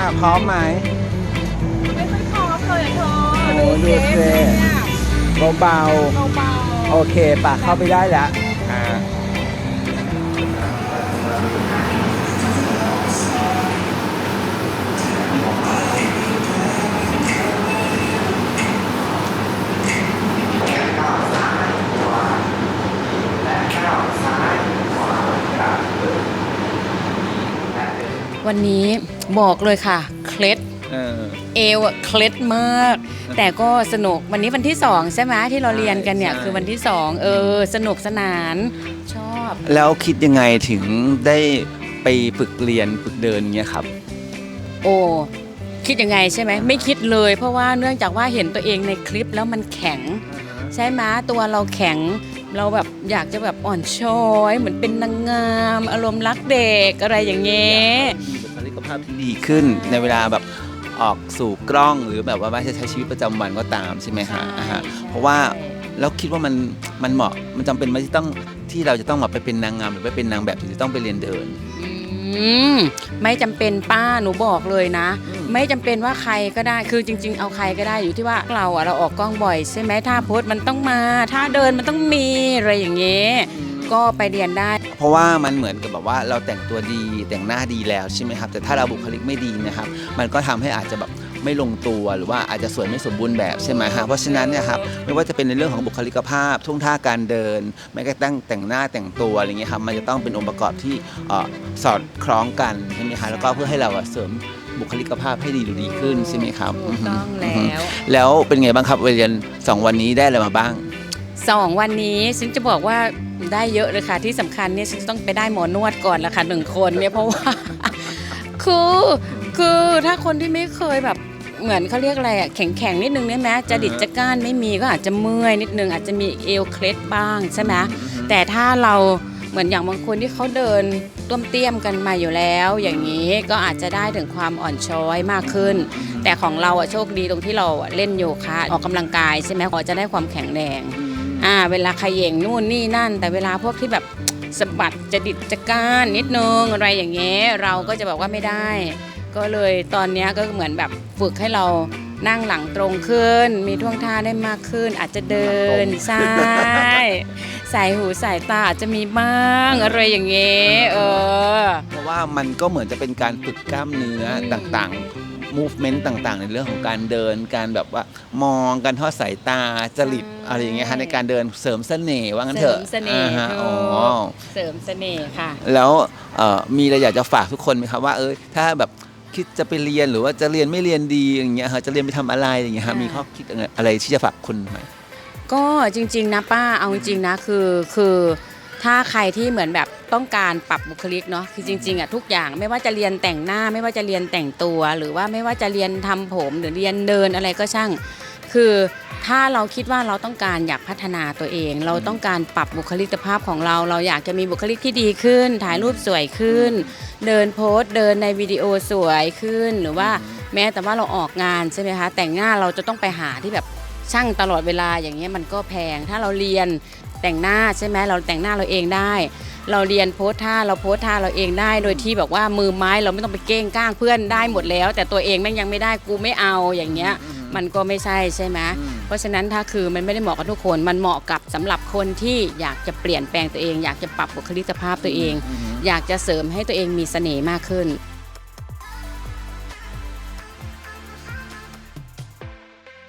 อะพร้อมไหม ไม่ค่อยพร้อมเลยอะเธอโอ้ดูสิเนี่ยเบาเบาๆโอเคป่ะเข้าไปได้แล้วอ่าวัน นี้บอกเลยค่ะ เคล็ดเออ เอวอะเคล็ดมาก แต่ก็สนุกวันนี้วันที่สองใช่ไหมที่เราเรียนกันเนี่ยใช่ คือวันที่สองเออ สนุกสนาน ชอบแล้วคิดยังไงถึงได้ไปฝึกเรียนฝึกเดินเงี้ยครับ โอ้คิดยังไงใช่ไหมไม่คิดเลย เพราะว่าเนื่องจากว่าเห็นตัวเองในคลิปแล้วมันแข็ง ใช่ไหมตัวเราแข็งเราแบบอยากจะแบบอ่อนช้อย เหมือนเป็นนางงาม อารมณ์รักเด็กอะไรอย่างเงี้ยมีบุค ลิกภาพที่ดีขึ้น ในเวลาแบบออกสู่กล้องหรือแบบว่าไม่ใช่ใช้ชีวิตประจำวันก็ตามใช่ไหมฮะอ่าฮะเพราะว่าแล้วคิดว่ามันมันเหมาะมันจำเป็นไหมที่ต้องที่เราจะต้องแบบไปเป็นนางงามหรือไปเป็นนางแบบถึงจะต้องไปเรียนเดิน อืมไม่จำเป็นป้าหนูบอกเลยนะ อืม ไม่จำเป็นว่าใครก็ได้คือจริง ๆ เอาใครก็ได้อยู่ที่ว่าเราอะเราออกกล้องบ่อยใช่ไหมถ้าโพสต์มันต้องมาถ้าเดินมันต้องมีอะไรอย่างเงี้ย ก็ไปเรียนได้ เพราะว่ามันเหมือนกับแบบว่าเราแต่งตัวดีแต่งหน้าดีแล้วใช่ไหมครับ แต่ถ้าเราบุคลิกไม่ดีนะครับ มันก็ทำให้อาจจะแบบไม่ลงตัวหรือว่าอาจจะสวยไม่สมบูรณ์แบบใช่ไหมฮะเพราะฉะนั้นเนี่ยครับไม่ว่าจะเป็นในเรื่องของบุคลิกภาพท่วงท่าการเดินแม้กระทั่งแต่งหน้าแต่งตัวอะไรเงี้ยครับมันจะต้องเป็นองค์ประกอบที่เอ่อสอดคล้องกันใช่ไหมฮะแล้วก็เพื่อให้เราอะเสริมบุคลิกภาพให้ดีหรือดีขึ้นใช่ไหมครับถูกต้องอืแล้อฮึวแล้วเป็นไงบ้างครับเรียนสองวันนี้ได้อะไรมาบ้าง สองวันนี้ฉันจะบอกว่าได้เยอะเลยค่ะที่สำคัญเนี่ยฉันจะต้องไปได้หมอนวดก่อนละค่ะหนึ่งคนเนี่ยเพราะว่าคือคือถ้าคนที่ไม่เคยแบบเหมือนเขาเรียกอะไรอะแข็งแข็งๆนิดนึงเนี่ยแม้จะดิดจะก้านไม่มีก็อาจจะเมื่อยนิดนึงอาจจะมีเอวเคล็ดบ้างใช่ไหมแต่ถ้าเราเหมือนอย่างบางคนที่เขาเดินต้วมเตี้ยมกันมาอยู่แล้ว อย่างนี้ก็อาจจะได้ถึงความอ่อนช้อยมากขึ้น แต่ของเราอะโชคดีตรงที่เราอะเล่นโยคะออกกำลังกายใช่ไหมก็จะได้ความแข็งแรง อ่าเวลาเขย่งนู่นนี่นั่น แต่เวลาพวกที่แบบสะบัดจะดิดจะก้านนิดนึงอะไรอย่างเงี้ยเราก็จะบอกว่าไม่ได้ ก็เลยตอนเนี้ยก็เหมือนแบบฝึกให้เรานั่งหลังตรงขึ้น มีท่วงท่าได้มากขึ้น อาจจะเดินใช่สายหูสายตาอาจจะมีบ้างอะไรอย่างเงี้ยเออ เพราะว่ามันก็เหมือนจะเป็นการฝึกกล้ามเนื้ออืมต่างๆ movement ต่างๆ ในเรื่องของการเดิน การแบบว่ามองการทอดสายตาจริตอะไรอย่างเงี้ยฮะในการเดินเสริมเสน่ห์ว่างั้นเสเถริอะมเสน่ห์อ่าฮะถูอ๋อกเสริมเสน่ห์ค่ะ แล้วเอ่อมีอะไรอยากจะฝากทุกคนไหมครับว่าเออถ้าแบบคิดจะไปเรียนหรือว่าจะเรียนไม่เรียนดีอย่างเงี้ยฮะจะเรียนไปทำอะไรอย่างเงี้ยฮะค่ะมีข้อคิดอะไรที่จะฝากคุณไหม ก็จริงๆนะป้าเอาจริงๆนะคือคือถ้าใครที่เหมือนแบบ ต้องการปรับบุคลิกเนาะคือจริงๆอะทุกอย่างไม่ว่าจะเรียนแต่งหน้า ไม่ว่าจะเรียนแต่งตัว หรือว่าไม่ว่าจะเรียนทำผมหรือเรียนเดินอะไรก็ช่าง คือถ้าเราคิดว่าเราต้องการอยากพัฒนาตัวเอง เราต้องการปรับบุคลิกภาพของเรา เราอยากจะมีบุคลิกที่ดีขึ้น ถ่ายรูปสวยขึ้น เดินโพสต์เดินในวิดีโอสวยขึ้น หรือว่าแม้แต่ว่าเราออกงานใช่ไหมคะแต่งหน้าเราจะต้องไปหาที่แบบช่างตลอดเวลาอย่างเงี้ยมันก็แพง ถ้าเราเรียน แต่งหน้าใช่ไหมเราแต่งหน้าเราเองได้ เราเรียนโพสท่าเราโพสท่าเราเองได้ โดยที่แบบว่ามือไม้เราไม่ต้องไปเก้งก้างเพื่อนได้หมดแล้ว แต่ตัวเองแม่งยังไม่ได้กูไม่เอาอย่างเงี้ย มันก็ไม่ใช่ใช่ไหมเพราะฉะนั้นถ้าคือมันไม่ได้เหมาะกับทุกคน มันเหมาะกับสำหรับคนที่อยากจะเปลี่ยนแปลงตัวเอง อยากจะปรับบุคลิกภาพตัวเอง อยากจะเสริมให้ตัวเองมีเสน่ห์มากขึ้น